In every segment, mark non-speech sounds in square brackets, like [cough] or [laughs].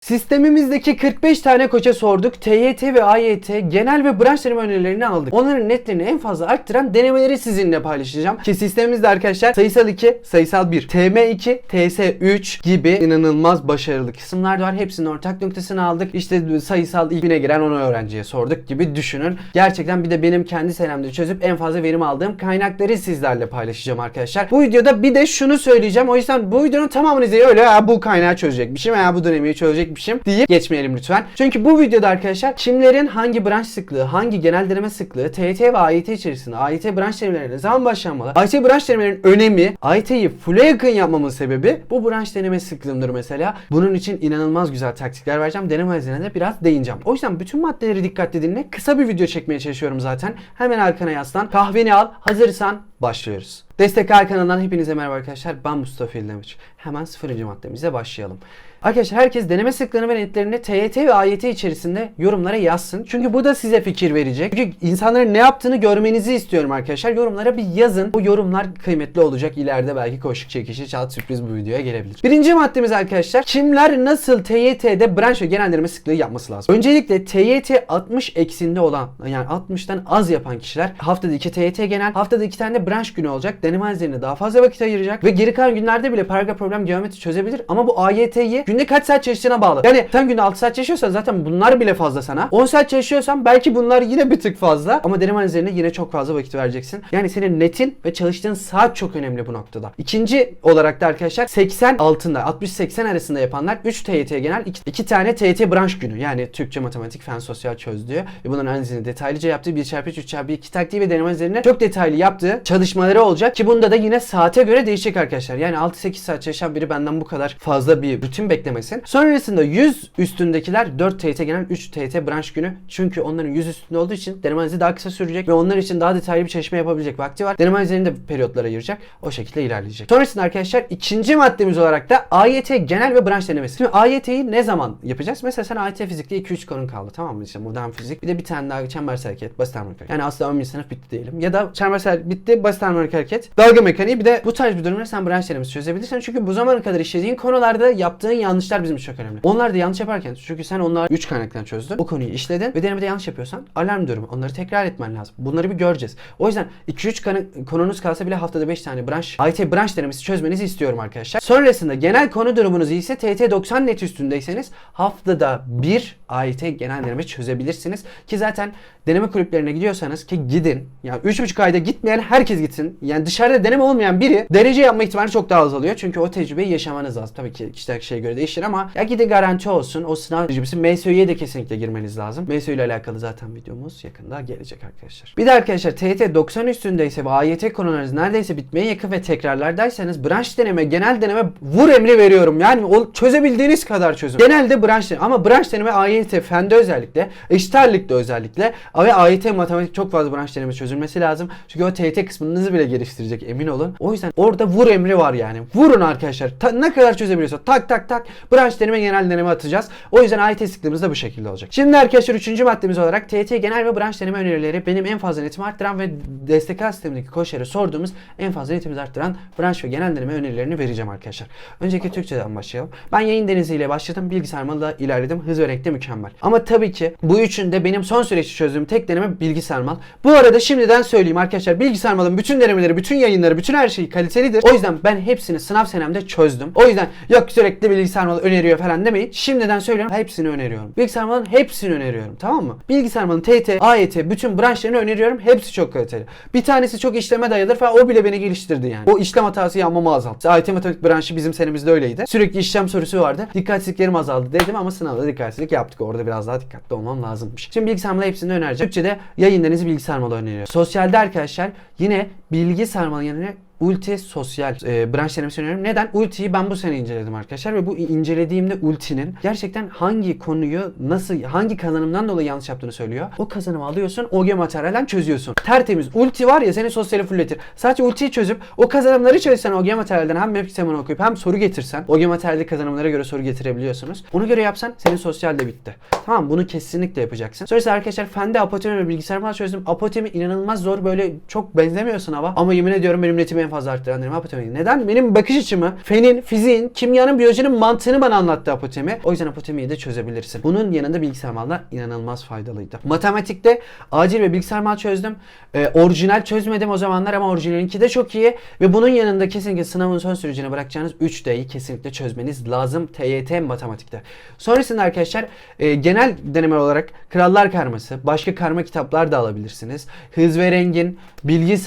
Sistemimizdeki 45 tane koça sorduk. TYT ve AYT genel ve branş deneme önerilerini aldık. Onların netlerini en fazla arttıran denemeleri sizinle paylaşacağım. Ki sistemimizde arkadaşlar sayısal 2, sayısal 1, TM2, TS3 gibi inanılmaz başarılı kısımlar da var. Hepsinin ortak noktasını aldık. İşte sayısal ilkine giren onu öğrenciye sorduk gibi düşünün. Gerçekten bir de benim kendi senemde çözüp en fazla verim aldığım kaynakları sizlerle paylaşacağım arkadaşlar. Bu videoda bir de şunu söyleyeceğim. O yüzden bu videonun tamamını izleyin. Öyle ya bu kaynağı çözecekmişim veya bu dönemi çözecekmişim deyip geçmeyelim lütfen. Çünkü bu videoda arkadaşlar kimlerin hangi branş sıklığı, hangi genel deneme sıklığı, TYT ve AYT içerisinde AYT branş denemelerine zaman başlanmalı. AYT branş denemelerinin önemi, AYT'yi full'e yakın yapmamın sebebi bu branş deneme sıklığımdır mesela. Bunun için inanılmaz güzel taktikler vereceğim. Deneme izine de biraz değineceğim. O yüzden bütün maddeleri dikkatli dinle. Kısa bir video çekmeye çalışıyorum zaten. Hemen arkana yaslan. Kahveni al. Hazırsan başlıyoruz. Destek Al kanalından hepinize merhaba arkadaşlar. Ben Mustafa İldemiş. Hemen sıfırıncı maddemize başlayalım. Arkadaşlar herkes deneme sıklığını ve netlerini TYT ve AYT içerisinde yorumlara yazsın. Çünkü bu da size fikir verecek. Çünkü insanların ne yaptığını görmenizi istiyorum arkadaşlar. Yorumlara bir yazın. O yorumlar kıymetli olacak. İleride belki koşuk çekişi çat sürpriz bu videoya gelebilir. Birinci maddemiz arkadaşlar. Kimler nasıl TYT'de branş ve genel deneme sıklığı yapması lazım? Öncelikle TYT 60 eksinde olan yani 60'tan az yapan kişiler haftada 2 TYT genel haftada 2 tane de branş günü olacak. Deneme analizlerine daha fazla vakit ayıracak ve geri kalan günlerde bile paragraf problem geometri çözebilir ama bu AYT'yi günde kaç saat çalıştığına bağlı. Yani sen günde 6 saat çalışıyorsan zaten bunlar bile fazla sana. 10 saat çalışıyorsan belki bunlar yine bir tık fazla ama deneme analizlerine yine çok fazla vakit vereceksin. Yani senin netin ve çalıştığın saat çok önemli bu noktada. İkinci olarak da arkadaşlar 80 altında 60-80 arasında yapanlar 3 TYT genel 2 tane TYT branş günü yani Türkçe, matematik, fen, sosyal çözdüğü ve bunların analizini detaylıca yaptığı 1x3, 3x2 taktiği ve deneme analizlerini çok detaylı yaptığı çalışmaları olacak ki bunda da yine saate göre değişecek arkadaşlar. Yani 6-8 saat çalışan biri benden bu kadar fazla bir rutin beklemesin. Sonrasında 100 üstündekiler 4 TYT genel 3 TYT branş günü. Çünkü onların 100 üstünde olduğu için deneme analizi daha kısa sürecek ve onlar için daha detaylı bir çalışma yapabilecek vakti var. Deneme analizlerini de periyotlara ayıracak. O şekilde ilerleyecek. Sonrasında arkadaşlar ikinci maddemiz olarak da AYT genel ve branş denemesi. Şimdi AYT'yi ne zaman yapacağız? Mesela sen AYT fizikte 2-3 konun kaldı tamam mı? İşte modern fizik. Bir de bir tane daha çembersel hareket, basit harmonik. Yani aslında 11. sınıf bitti diyelim. Ya da çembersel bitti, basit harmonik hareket. Dalga mekaniği bir de bu tarz bir durumda sen branş denemesi çözebilirsin. Çünkü bu zamana kadar işlediğin konularda yaptığın yanlışlar bizim için çok önemli. Onlar da yanlış yaparken çünkü sen onlar 3 kaynaktan çözdün. O konuyu işledin ve denemede yanlış yapıyorsan alarm durumu. Onları tekrar etmen lazım. Bunları bir göreceğiz. O yüzden 2-3 kanı- konunuz kalsa bile haftada 5 tane branş, IT branş denemesi çözmenizi istiyorum arkadaşlar. Sonrasında genel konu durumunuz ise TT 90 net üstündeyseniz haftada bir AYT genel deneme çözebilirsiniz. Ki zaten deneme kulüplerine gidiyorsanız ki gidin. Yani 3,5 ayda gitmeyen herkes gitsin. Yani dışarıda deneme olmayan biri derece yapma ihtimali çok daha azalıyor. Çünkü o tecrübeyi yaşamanız lazım. Tabii ki kişiden kişiye göre değişir ama ya gidin garanti olsun. O sınav tecrübesi MSÖ'ye de kesinlikle girmeniz lazım. MSÖ ile alakalı zaten videomuz yakında gelecek arkadaşlar. Bir de arkadaşlar TYT 90 üstündeyse ve AYT konularınız neredeyse bitmeye yakın ve tekrarlardaysanız branş deneme, genel deneme vur emri veriyorum. Yani o çözebildiğiniz kadar çözün. Genelde branş deneme ama branş deneme AYT fende özellikle, eşit ağırlıkta özellikle ve AYT matematik çok fazla branş deneme çözülmesi lazım. Çünkü o TYT kısmınızı bile geliştirecek emin olun. O yüzden orada vur emri var yani. Vurun arkadaşlar. Ta- ne kadar çözebiliyorsa tak tak tak branş deneme genel deneme atacağız. O yüzden AYT sıklığımız da bu şekilde olacak. Şimdi arkadaşlar üçüncü maddemiz olarak TYT genel ve branş deneme önerileri benim en fazla netimi arttıran ve destek sistemindeki koçlara sorduğumuz en fazla netimizi arttıran branş ve genel deneme önerilerini vereceğim arkadaşlar. Öncelikle Türkçeden başlayalım. Ben yayın deniziyle başladım. Bilgisayar malı ilerledim. Hız ve renkte mükemmel. Ama tabii ki bu üçünde benim son süreçte çözdüğüm tek deneme bilgisayar mal. Bu arada şimdiden söyleyeyim arkadaşlar bilgisayar malın bütün denemeleri, bütün yayınları, bütün her şeyi kalitelidir. O yüzden ben hepsini sınav senemde çözdüm. O yüzden yok sürekli bilgisayar malı öneriyor falan demeyin. Şimdiden söylüyorum hepsini öneriyorum. Bilgisayar malın hepsini öneriyorum tamam mı? Bilgisayar malın TT, AYT bütün branşlarını öneriyorum. Hepsi çok kaliteli. Bir tanesi çok işleme dayalıdır falan o bile beni geliştirdi yani. O işlem hatası yapmamı azalttı. AYT matematik branşı bizim senemizde öyleydi. Sürekli işlem sorusu vardı. Dikkatsizliklerim azaldı dedim ama sınavda dikkatsizlik yaptık. Orada biraz daha dikkatli olmam lazımmış. Şimdi bilgisayar malı hepsini önereceğim. Türkçe'de yayın denizi bilgisayar malı öneriyor. Sosyalde arkadaşlar yine bilgi sarmalı yerine Ulti sosyal e, branş denemesi. Neden? Ulti'yi ben bu sene inceledim arkadaşlar ve bu incelediğimde Ulti'nin gerçekten hangi konuyu nasıl hangi kazanımdan dolayı yanlış yaptığını söylüyor. O kazanımı alıyorsun, OG materyalden çözüyorsun. Tertemiz. Ulti var ya seni sosyali fulletir. Sadece Ulti'yi çözüp o kazanımları çözsen OG materyalden hem map kitabını okuyup hem soru getirsen OG materyalde kazanımlara göre soru getirebiliyorsunuz. Ona göre yapsan senin sosyal de bitti. Tamam bunu kesinlikle yapacaksın. Sonrasında arkadaşlar fende apotemi ve bilgisayar çözdüm. Apotemi inanılmaz zor böyle çok benzemiyor sınava ama yemin ediyorum benim netimi en fazla arttıran deneme apotemi. Neden? Benim bakış açımı fenin, fiziğin, kimyanın, biyolojinin mantığını bana anlattı apotemi. O yüzden apotemiyi de çözebilirsin. Bunun yanında bilgisayar mallar inanılmaz faydalıydı. Matematikte acil ve bilgisayar mal çözdüm. Ee, orijinal çözmedim o zamanlar ama orijinalinki de çok iyi. Ve bunun yanında kesinlikle sınavın son sürecine bırakacağınız 3D'yi kesinlikle çözmeniz lazım TYT matematikte. Sonrasında arkadaşlar e, genel deneme olarak Krallar Karması, başka karma kitaplar da alabilirsiniz. Hız ve Rengin, Bilgi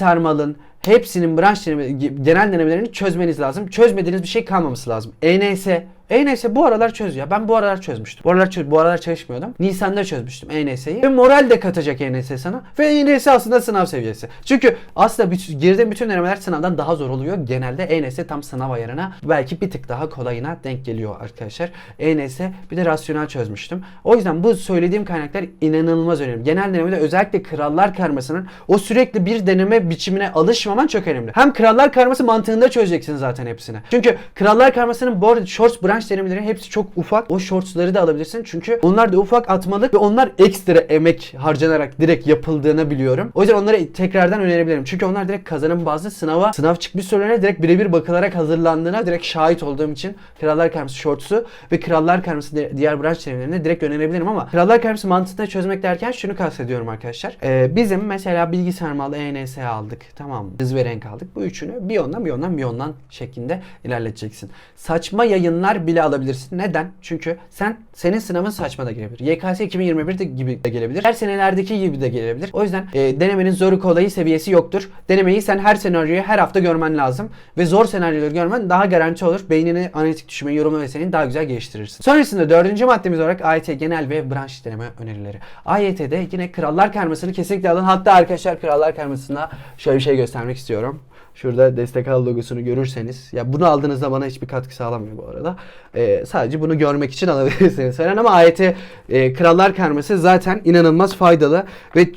Sarmal'ın, hepsinin branş deneme, genel denemelerini çözmeniz lazım. Çözmediğiniz bir şey kalmaması lazım. ENS ENS bu aralar çözüyor. Ben bu aralar çözmüştüm. Bu aralar çöz, bu aralar çalışmıyordum. Nisan'da çözmüştüm ENS'yi. Ve moral de katacak ENS sana. Ve ENS aslında sınav seviyesi. Çünkü aslında bütün, girdiğim bütün denemeler sınavdan daha zor oluyor. Genelde ENS tam sınav ayarına belki bir tık daha kolayına denk geliyor arkadaşlar. ENS bir de rasyonel çözmüştüm. O yüzden bu söylediğim kaynaklar inanılmaz önemli. Genel denemede özellikle krallar karmasının o sürekli bir deneme biçimine alışmaman çok önemli. Hem krallar karması mantığında çözeceksin zaten hepsini. Çünkü krallar karmasının bu arada shorts branch denemeleri hepsi çok ufak. O shortsları da alabilirsin. Çünkü onlar da ufak atmalık ve onlar ekstra emek harcanarak direkt yapıldığını biliyorum. O yüzden onları tekrardan önerebilirim. Çünkü onlar direkt kazanım bazlı sınava, sınav çıkmış sorularına direkt birebir bakılarak hazırlandığına direkt şahit olduğum için Krallar Karması shorts'u ve Krallar Karması di- diğer branch denemelerini direkt önerebilirim ama Krallar Karması mantığında çözmek derken şunu kastediyorum arkadaşlar. Ee, bizim mesela bilgisayar malı ENS aldık. Tamam mı? Hız ve renk aldık. Bu üçünü bir ondan bir ondan bir ondan şeklinde ilerleteceksin. Saçma yayınlar bile alabilirsin. Neden? Çünkü sen senin sınavın saçma da gelebilir. YKS 2021 de gibi de gelebilir. Her senelerdeki gibi de gelebilir. O yüzden e, denemenin zoru kolayı seviyesi yoktur. Denemeyi sen her senaryoyu her hafta görmen lazım. Ve zor senaryoları görmen daha garanti olur. Beynini analitik düşünme, yorumlama ve senin daha güzel geliştirirsin. Sonrasında dördüncü maddemiz olarak AYT genel ve branş deneme önerileri. AYT'de yine krallar karmasını kesinlikle alın. Hatta arkadaşlar krallar karmasına şöyle bir şey göstermek istiyorum. Şurada destek al logosunu görürseniz ya bunu aldığınızda bana hiçbir katkı sağlamıyor bu arada. Ee, sadece bunu görmek için [laughs] alabilirsiniz falan ama AYT e, Krallar Karması zaten inanılmaz faydalı ve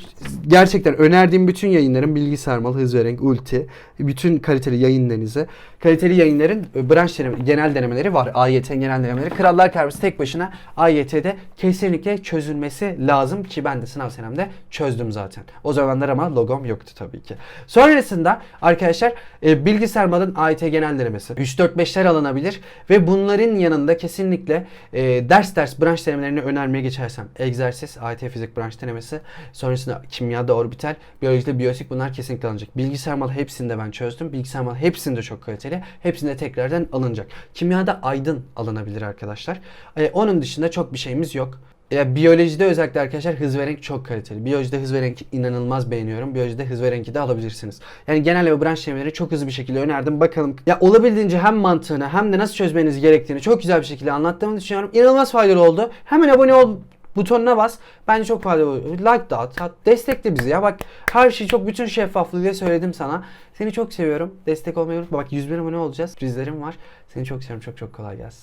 gerçekten önerdiğim bütün yayınların bilgi sarmal, hız ve renk, ulti, bütün kaliteli yayınlarınızı, kaliteli yayınların e, branş deneme, genel denemeleri var. AYT genel denemeleri. Krallar Karması tek başına AYT'de kesinlikle çözülmesi lazım ki ben de sınav senemde çözdüm zaten. O zamanlar ama logom yoktu tabii ki. Sonrasında arkadaşlar e, bilgisayar malın AYT genel denemesi. 3-4-5'ler alınabilir ve bunların yanında kesinlikle e, ders ders branş denemelerini önermeye geçersem egzersiz, AYT fizik branş denemesi, sonrasında kimyada orbital, biyolojide biyosik bunlar kesinlikle alınacak. Bilgisayar mal hepsinde ben çözdüm. Bilgisayar mal hepsinde çok kaliteli. Hepsinde tekrardan alınacak. Kimyada aydın alınabilir arkadaşlar. E, onun dışında çok bir şeyimiz yok. Ya biyolojide özellikle arkadaşlar hız ve renk çok kaliteli. Biyolojide hız ve renk inanılmaz beğeniyorum. Biyolojide hız ve renki de alabilirsiniz. Yani genel ve branş denemeleri çok hızlı bir şekilde önerdim. Bakalım ya olabildiğince hem mantığını hem de nasıl çözmeniz gerektiğini çok güzel bir şekilde anlattığımı düşünüyorum. İnanılmaz faydalı oldu. Hemen abone ol butonuna bas. Bence çok faydalı olur. Like da at. at. Destekle bizi ya. Bak her şeyi çok bütün şeffaflığıyla söyledim sana. Seni çok seviyorum. Destek olmayı unutma. Bak 101 abone olacağız. Prizlerim var. Seni çok seviyorum. Çok çok kolay gelsin.